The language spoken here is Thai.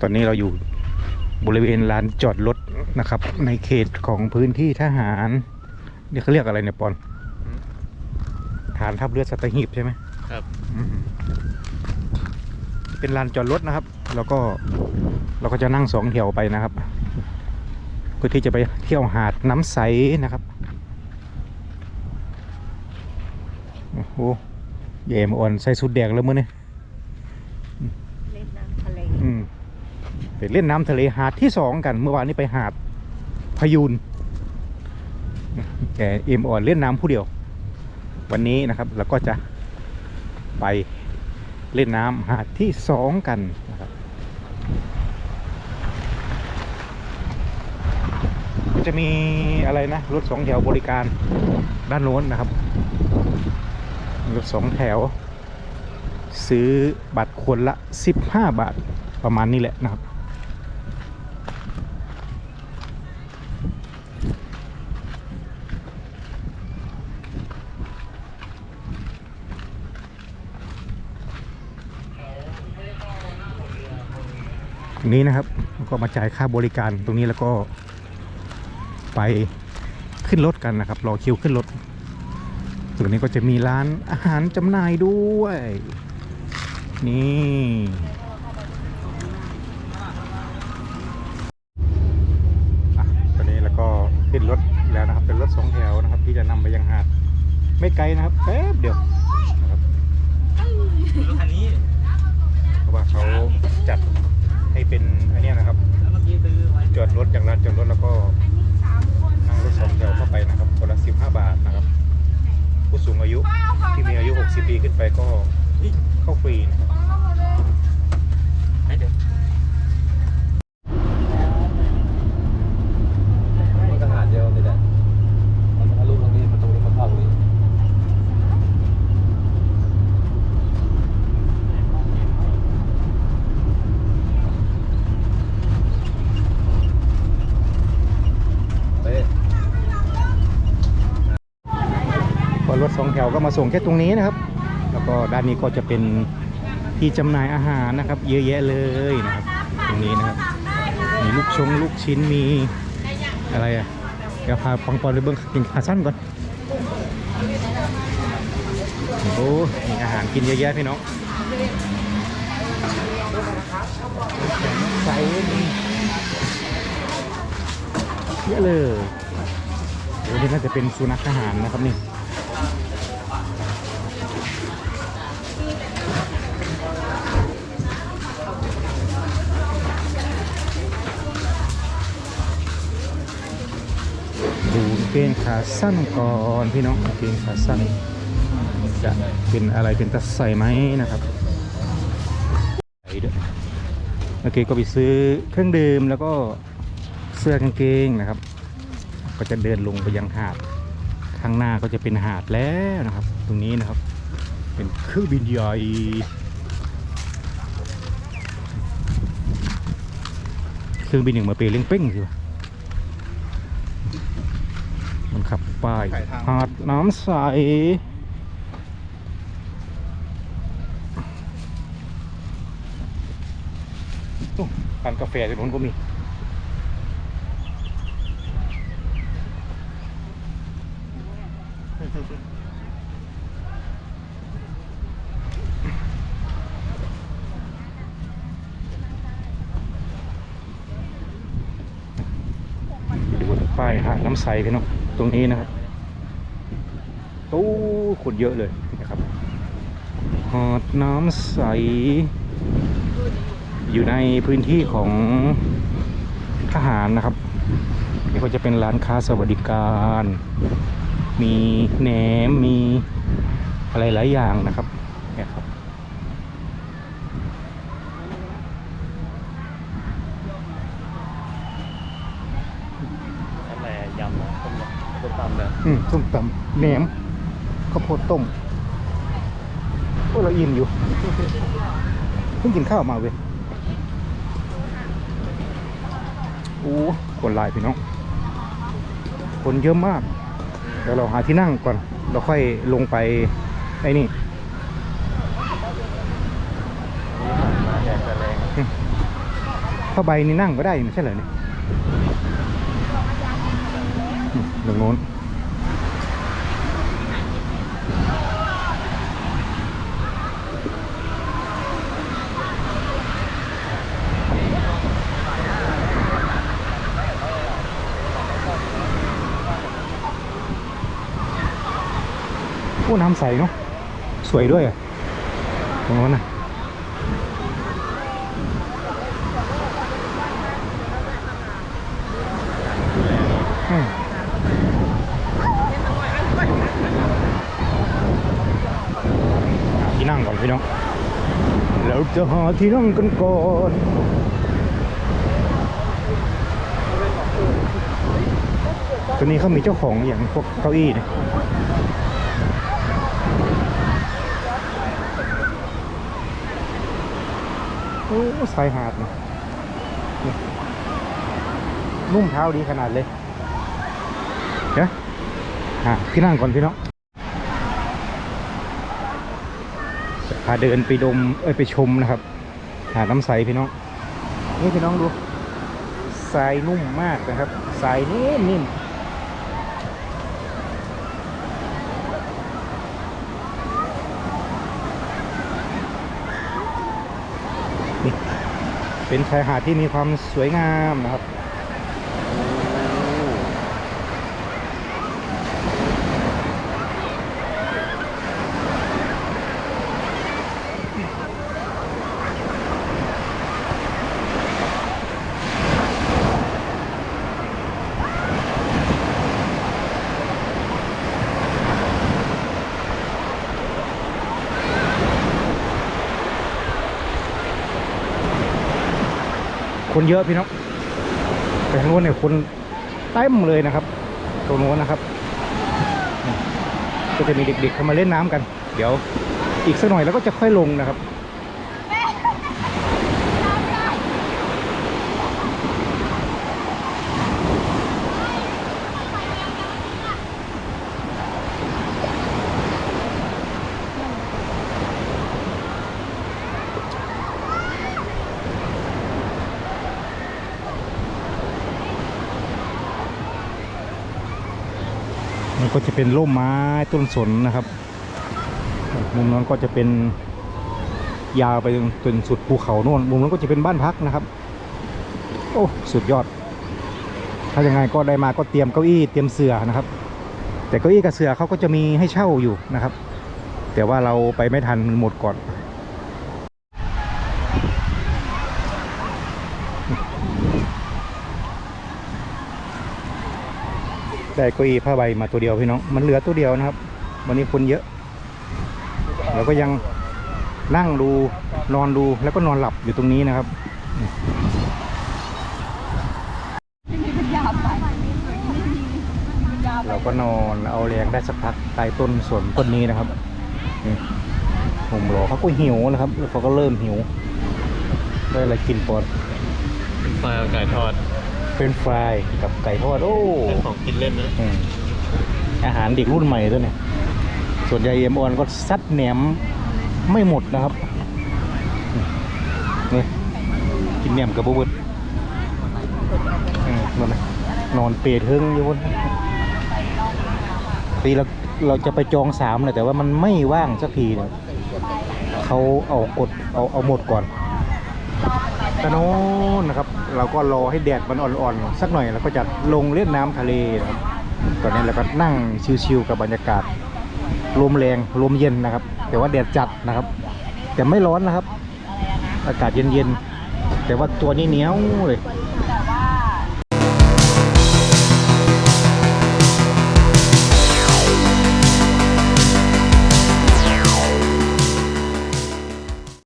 ตอนนี้เราอยู่บริเวณลานจอดรถนะครับ ในเขตของพื้นที่ทหารนี่เขาเรียกอะไรเนี่ยปอนฐานทัพเรือสัตหีบใช่ไหมครับอืมเป็นลานจอดรถนะครับ แล้วก็เราก็จะนั่งสองแถวไปนะครับเพื่อที่จะไปเที่ยวหาดน้ำใสนะครับโอ้โหเย่มอ่อนใส่สุดแดงแล้วมื้อนี่ เล่นน้ำทะเล อืม ไปเล่นน้ำทะเลหาดที่สองกัน เมื่อวานนี้ไปหาดพยูนแต่เอ็มอ่อนเล่นน้ำผู้เดียว วันนี้นะครับเราก็จะไปเล่นน้ำหาดที่สองกันนะครับก็จะมีอะไรนะรถสองแถวบริการด้านโน้นนะครับรถสองแถว ซื้อบัตรคนละ 15 บาทประมาณนี้แหละนะครับ ตรงนี้นะครับแล้วก็มาจ่ายค่าบริการตรงนี้แล้วก็ไปขึ้นรถกันนะครับ รอคิวขึ้นรถตรงนี้ก็จะมีร้านอาหารจำหน่ายด้วย นี่อะตอนนี้แล้วก็ขึ้นรถแล้วนะครับ เป็นรถสองแถวนะครับ ที่จะนำไปยังหาดไม่ไกลนะครับแป๊บเดียวนะครับรถคันนี้เพราะว่าเขาจัดให้ เป็นอันนี้นะครับ จอดรถจากลานจอดรถแล้วก็นั่งรถสองแถวเข้าไปนะครับคนละ15 บาทนะครับ ผู้สูงอายุที่มีอายุ 60 ปีขึ้นไปก็เข้าฟรีนะครับ ให้เดี๋ยวมันก็หาดเดียวนี่แหละมันทะลุตรงนี้มันตรงนี้มันเข้าตรงนี้ เป๊ะ พอรถ สองแถวก็มาส่งแค่ตรงนี้นะครับ แล้วก็ด้านนี้ก็จะเป็นที่จำหน่ายอาหารนะครับ เยอะแยะเลยนะครับ ตรงนี้นะครับ มีลูกชงลูกชิ้นมีอะไรอะเดี๋ยวพาฟังปอนไปเบิ้งกินขาสั้นก่อนโอ้มีอาหารกินเยอะแยะพี่น้องใส่เยอะเลยโอ้นี่น่าจะเป็นสุนัขอาหารนะครับนี่ งเกงขาสั้นก่อนพี่น้องกางเกงขาสั้นจะเป็นอะไรเป็นตะใส่ไหมนะครับใส่ด้วยโอเคก็ไปซื้อเครื่องดื่มแล้วก็เสื้อกางเกงนะครับ ก็จะเดินลงไปยังหาดข้างหน้าก็จะเป็นหาดแล้วนะครับ ตรงนี้นะครับ เป็นเครื่องบินใหญ่เครื่องบินอย่างมาเปเล้งเป้งสิวะ มันขับป้ายหาดน้ำใสโอ้ร้านกาแฟตรงนู้นก็มีดูป้ายหาดน้ำใสพี่น้อง ตรงนี้นะครับตู้คนเยอะเลยนะครับหาดน้ำใส อยู่ในพื้นที่ของทหารนะครับนี่ก็จะเป็นร้านค้าสวัสดิการ มีแหนมมีอะไรหลายอย่างนะครับเนี่ยครับ นั่นแหละยำนะต้มยำต้มตำเลย อืมส้มตำแหนมข้าวโพดต้มโอ้เราอิ่มอยู่ เพิ่งกินข้าวมาเว้ยโอ้คนหลายพี่น้อง คนเยอะมากเดี๋ยวเราหาที่นั่งก่อน เราค่อยลงไปไอ้นี่มาแดดจะแรงผ้าใบนี่นั่งก็ได้ไม่ใช่เหรอเนี่ยอืมตรงโน้น อ้น้ำใสเนาะสวยด้วยอะตรงโน้นนะที่นั่งก่อนพี่น้องเราจะหาที่นั่งกันก่อนตัวนี้เขามีเจ้าของอย่างพวกเก้าอี้เนี่ย โอ้ชายหาดนะนี่นุ่มเท้าดีขนาดเลยเดี๋ยวอะพี่นั่งก่อนพี่น้องจะพาเดินไปดมเอ้ยไปชมนะครับ หาดน้ำใสพี่น้องนี่พี่น้องดูทรายนุ่มมากนะครับทรายนิ่ม เป็นชายหาดที่มีความสวยงามนะครับ คนเยอะพี่น้องไปทางโน้นเนี่ยคนเต็มเลยนะครับตรงโน้นนะครับ ก็จะมีเด็กๆเข้ามาเล่นน้ำกัน เดี๋ยวอีกสักหน่อยแล้วก็จะค่อยลงนะครับ ก็จะเป็นร่มไม้ต้นสนนะครับ มุมนั้นก็จะเป็นยาวไปจนสุดภูเขาโน่น มุมนั้นก็จะเป็นบ้านพักนะครับ โอ้สุดยอด ถ้ายังไงก็ได้มาก็เตรียมเก้าอี้เตรียมเสื่อนะครับ แต่เก้าอี้กับเสื่อเขาก็จะมีให้เช่าอยู่นะครับ แต่ว่าเราไปไม่ทันหมดก่อน ได้เก้าอี้ผ้าใบมาตัวเดียวพี่น้อง มันเหลือตัวเดียวนะครับ วันนี้คนเยอะเราก็ยังนั่งดูนอนดูแล้วก็นอนหลับอยู่ตรงนี้นะครับเราก็นอนเอาแรงได้สักพักใต้ต้นสวนต้นนี้นะครับนี่ผมรอเขาก็หิวนะครับเขาก็เริ่มหิว ได้อะไรกินปอนปลาไก่ทอด เป็นฟรายกับไก่ทอดโอ้เป็นของกินเล่นนะอืมอาหารเด็กรุ่นใหม่ตัวเนี่ยส่วนใหญ่เอ็มออนก็ซัดแหนมไม่หมดนะครับนี่กินแหนมกับบุบดอืมนั่นนะนอนเปรตเฮงอยู่บนปีเราเราจะไปจองสามเลยแต่ว่ามันไม่ว่างสักทีเนี่ยเขาเอากดเอาเอาหมดก่อน ตะโน้นนะครับ เราก็รอให้แดดมันอ่อนๆสักหน่อยแล้วก็จะลงเล่นน้ำทะเลนะครับตอนนี้เราก็นั่งชิวๆกับบรรยากาศลมแรงลมเย็นนะครับ แต่ว่าแดดจัดนะครับ แต่ไม่ร้อนนะครับ อากาศเย็นๆแต่ว่าตัวนี้เหนียวเลย